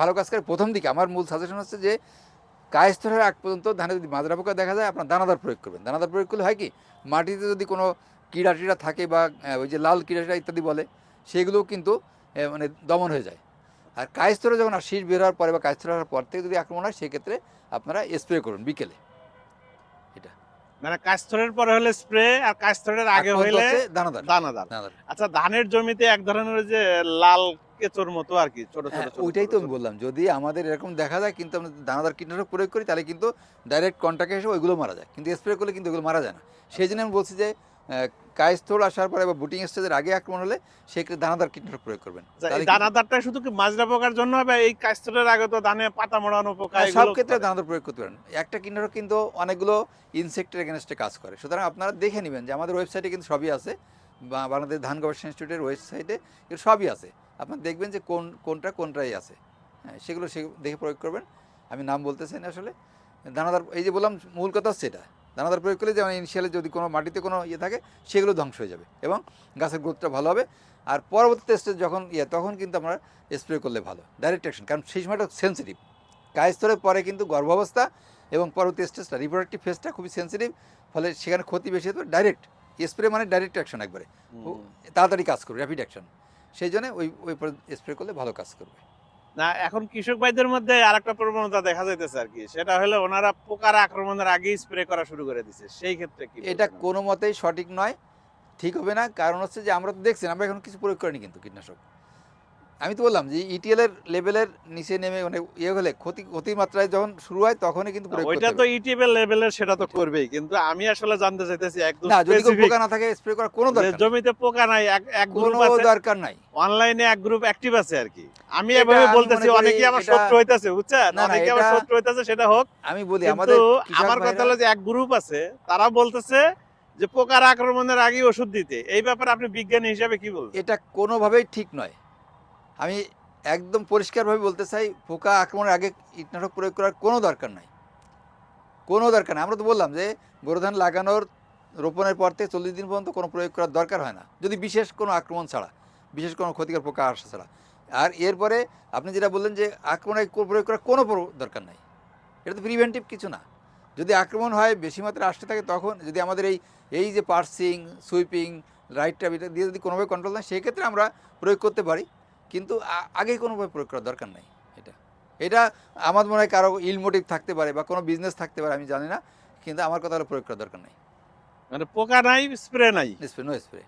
ভালো কাজ করে প্রথম দিকে আমার মূল সাজেশন হচ্ছে যে কায়স্থলের আগ পর্যন্ত ধানে যদি মাজরা পোকা দেখা যায়, আপনার দানাদার প্রয়োগ করবেন। দানাদার প্রয়োগ করলে হয় কি, মাটিতে যদি কোনো কীড়া টিড়া থাকে বা ওই যে লাল কীড়া টিড়া ইত্যাদি বলে সেগুলোও কিন্তু মানে দমন হয়ে যায়। আর কায়স্থলে যখন শীষ বের হওয়ার পরে বা কায়স্থল হওয়ার পর থেকে যদি আক্রমণ হয়, সেক্ষেত্রে আপনারা স্প্রে করুন বিকেলে। এটা। মানে কাস্তরের পরে হলে স্প্রে আর কাস্তরের আগে হলে দানাদার। দানাদার। আচ্ছা ধানের জমিতে এক ধরনের যে লাল কেচোর মতো আর কি ছোট ছোট হ্যাঁ ওইটাই তো আমি বললাম যদি আমাদের এরকম দেখা যায় কিন্তু আমরা দানাদার কীটনাশক প্রয়োগ করি তাহলে কিন্তু ডাইরেক্ট কন্ট্যাক্টে এসে ওইগুলো মারা যায়। কিন্তু স্প্রে করলে কিন্তু ওইগুলো মারা যায় না। সেই জন্য আমি বলছি যে কায়স্থল আসার পরে বা বুটিং স্টেজের আগে আক্রমণ হলে সেক্ষেত্রে দানাদার কীটনাশক প্রয়োগ করবেন। আচ্ছা, দানাদারটা শুধু কি মাজরা পোকার জন্য হবে? এই কাস্তরের আগে তো ধানে পাতা মোড়ানো পোকা হ্যাঁ, সব ক্ষেত্রে দানাদার প্রয়োগ করতে পারেন। একটা কীটনাশক কিন্তু অনেকগুলো ইনসেক্টের এগেনস্টে কাজ করে। সুতরাং আপনারা দেখে নেবেন যে আমাদের ওয়েবসাইটে কিন্তু সবই আছে। বাংলাদেশ ধান গবেষণা ইনস্টিটিউটের ওয়েবসাইটে কিন্তু সবই আছে। আপনারা দেখবেন যে কোন কোনটা কোনটাই আছে। হ্যাঁ সেগুলো সে দেখে প্রয়োগ করবেন। আমি নাম বলতে চাই না আসলে। দানাদার এই যে বললাম মূল কথা হচ্ছে এটা দানাদার প্রয়োগ করলে যেমন ইনিশিয়ালে যদি কোনো মাটিতে কোনো ইয়ে থাকে সেগুলো ধ্বংস হয়ে যাবে এবং গাছের গ্রোথটা ভালো হবে। আর পরবর্তী টেস্টে যখন ইয়ে তখন কিন্তু আমরা স্প্রে করলে ভালো ডাইরেক্ট অ্যাকশন কারণ সেই সময়টা সেন্সিটিভ কায়স্তরের পরে কিন্তু গর্ভাবস্থা এবং পরবর্তী স্টেজটা রিপ্রোডাক্টিভ ফেসটা খুবই সেন্সিটিভ ফলে সেখানে ক্ষতি বেশি হতে ডাইরেক্ট স্প্রে মানে ডাইরেক্ট অ্যাকশন একবারে। তাড়াতাড়ি কাজ করবে র্যাপিড অ্যাকশন সেই জন্য ওই ওই স্প্রে করলে ভালো কাজ করবে। না এখন কৃষক ভাইদের মধ্যে আর একটা প্রবণতা দেখা যাইতেছে আর কি। সেটা হলো ওনারা পোকার আক্রমণের আগেই স্প্রে করা শুরু করে দিচ্ছে সেই ক্ষেত্রে কি এটা কোনো মতেই সঠিক নয় ঠিক হবে না। কারণ হচ্ছে যে আমরা তো দেখছি আমরা এখন কিছু প্রয়োগ করিনি কিন্তু কীটনাশক। আমি তো বললাম যে ইটিএল এর লেভেলের নিচে নেমে মানে ইয়ে হলে ক্ষতি ক্ষতির মাত্রায় যখন শুরু হয় তখনই কিন্তু ওইটা তো ইটিএল লেভেলের সেটা তো করবেই। কিন্তু আমি আসলে জানতে চাইতেছি একদম না যদি পোকা না থাকে স্প্রে করার কোনো দরকার। জমিতে পোকা নাই এক এক গ্রুপ কোনো আছে দরকার নাই। অনলাইনে এক গ্রুপ অ্যাক্টিভ আছে আর কি। আমি এভাবে বলতেছি অনেকে আমার শত্রু হইতাছে বুঝছেন? অনেকে আমার শত্রু হইতাছে সেটা হোক। আমি বলি আমাদের আমার কথা হলো যে এক গ্রুপ আছে তারা বলতেছে যে পোকার আক্রমণের আগে ওষুধ দিতে। এই ব্যাপারে আপনি বিজ্ঞানী হিসাবে কি বলবেন? এটা কোনোভাবেই ঠিক নয়। আমি একদম পরিষ্কারভাবে বলতে চাই পোকা আক্রমণের আগে কীটনাশক প্রয়োগ করার কোনো দরকার নাই। কোনো দরকার নেই। আমরা তো বললাম যে গরু ধান লাগানোর, রোপণের পর থেকে চল্লিশ দিন পর্যন্ত কোনো প্রয়োগ করার দরকার হয় না। যদি বিশেষ কোনো আক্রমণ ছাড়া, বিশেষ কোনো ক্ষতিকর পোকা আসা ছাড়া। আর এরপরে আপনি যেটা বললেন যে আক্রমণের কো- প্রয়োগ করার কোনো দরকার নাই। এটা তো প্রিভেন্টিভ কিছু না। যদি আক্রমণ হয়, বেশি মাত্রায় আসতে থাকে, তখন যদি আমাদের এই এই যে পার্সিং, সুইপিং রাইট ট্যাপ এটা দিয়ে যদি কোনোভাবে কন্ট্রোল না সেক্ষেত্রে আমরা প্রয়োগ করতে পারি। কিন্তু আগে কোনোভাবে প্রয়োগ করার দরকার নাই এটা। এটা আমার মনে হয় কারও ইলমোটিভ থাকতে পারে বা কোনো বিজনেস থাকতে পারে আমি জানি না কিন্তু আমার কথা হলো প্রয়োগ করার দরকার নাই। মানে পোকা নাই স্প্রে নাই? Spray no spray